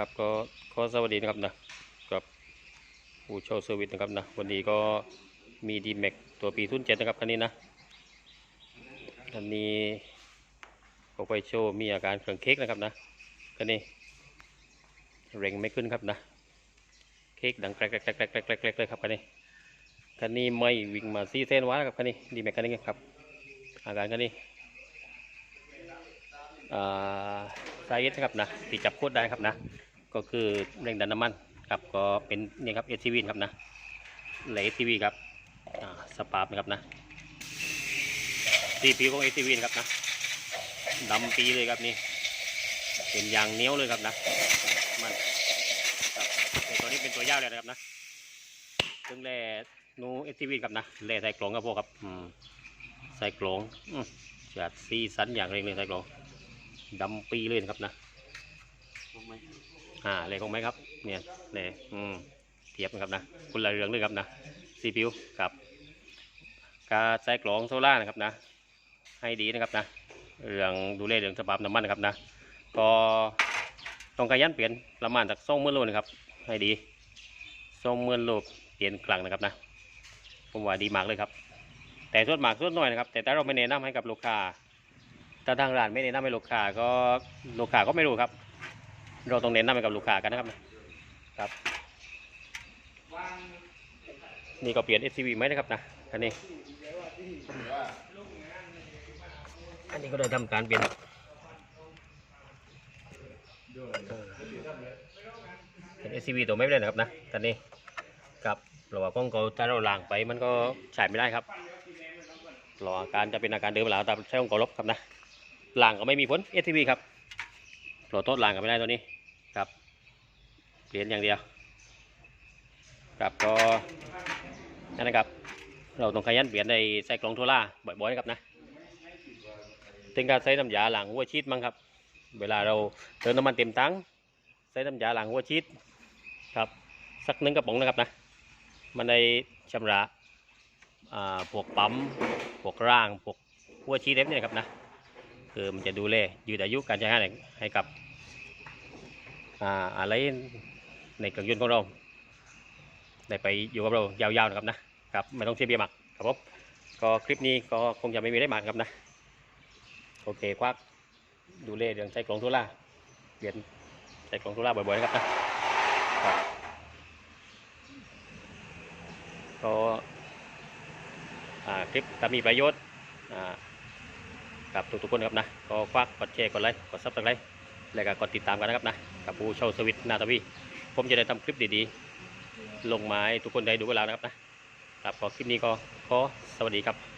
ครับก็ขอสวัสดีนะครับนะกับผู้เช่าเซอร์วิสนะครับนะวันนี้ก็มีดีแม็กตัวปีทุนเจ็ดนะครับคันนี้นะคันนี้ก็ไปโชว์มีอาการเครื่องเค้กนะครับนะคันนี้เร่งไม่ขึ้นครับนะเค้กดังแกรกแกรกแกรกแกรกแกรกเลยครับคันนี้คันนี้ไม่วิ่งมาซีเส้นวัตครับคันนี้ดีแม็กคันนี้ครับอาการคันนี้อ่า สาเหตุนะครับนะที่จับโคตรได้ครับนะ ก็คือแรงดันน้ำมันครับก็เป็นนี่ครับเอทีวีครับนะเหลเอทีวีครับสปาร์นะครับนะซีพีของเอทีวีครับนะดำปีเลยครับนี่เป็นยางเนี้ยวเลยครับนะมันครับต,ตัวนี้เป็นตัวยาวเลยนะครับนะซึ่งแร่นูเอทีวีครับนะแร่ใส่กล่องครับพวกครับใส่กล่องอจัดซีสันอย่างเร่งเลยใส่กล่อง ดำปีเลยนะครับนะอ่าเลยของไหมครับเนี่ยเนี่ยอืมเทียบนะครับนะคุณละเรืองเลยครับนะซีพิวกับกาใส่กรองโซล่านะครับนะ ให้ดีนะครับนะเรื่องดูแลเรื่องสภาพน้ำมันนะครับนะ ก็ต้องการยันเปลี่ยนประมาณจากสองหมื่นโลนะครับ ให้ดีสองหมื่นโลเปลี่ยนกลางนะครับนะผมว่าดีมากเลยครับ แต่ส่วนมากส่วนน้อยนะครับ แต่ถ้าเราไม่แนะนำให้กับลูกค้า ถ้าทางร้านไม่แนะนำให้ลูกค้าก็ลูกค้าก็ไม่รู้ครับ เราต้องแนะนนำให้กับลูกค้ากันนะครับครับ นี่ก็เปลี่ยน SCV ไหมนะครับนะอันนี้ อันนี้ก็ได้ทำการเปลี่ยนเป็น SCV ตัวไม่ได้นะครับนะตอนนี้กับเพราะว่ากล้องเขาถ้าเราล้างไปมันก็ใช้ไม่ได้ครับรออาการจะเป็นอาการเดิมแล้วแต่ใช้ของเขาลบครับนะ ล่างก็ไม่มีผล STV ครับโปรโตดล่างก็ไม่ได้ตัวนี้ครับเปลี่ยนอย่างเดียวครับก็นั่นนะครับ เราต้องขยันเปลี่ยนในใส่กล่องโทล่าบ่อยๆนะครับนะถึงการใช้น้ำยาหล้างหัวชีดมั้งครับ เวลาเราเติมน้ำมันเต็มถังใช้น้ำยาหล้างหัวชีดครับสักหนึ่งกระป๋องนะครับนะ มันได้ชำระอ่าพวกปั๊มพวกร่างพวกหัวชีดเล็บเนี่ยครับนะ คือมันจะดูแลยืดอายุการใช้งานให้กับอะไรในเครื่องยนต์ของเราได้ไปอยู่กับเรายาวๆนะครับนะครับไม่ต้องเสียเบียร์หมักครับผมก็คลิปนี้ก็คงจะไม่มีได้มากครับนะโอเคควักดูแลเรื่องใช้กล่องทุล่าเปลี่ยนใช้กล่องทุล่าบ่อยๆนะครับนะก็คลิปถ้ามีประโยชน์อ่า กับทุกๆคนนะครับนะก็ฝากกดแชร์กดไลค์กดซับสไครต์แล้วก็กดติดตามกันนะครับนะกับผู้เช่าสวิตนาทวีผมจะได้ทำคลิปดีๆ ลงมาให้ทุกคนได้ดูกันแล้วนะครับนะครับขอคลิปนี้ก็ขอสวัสดีครับ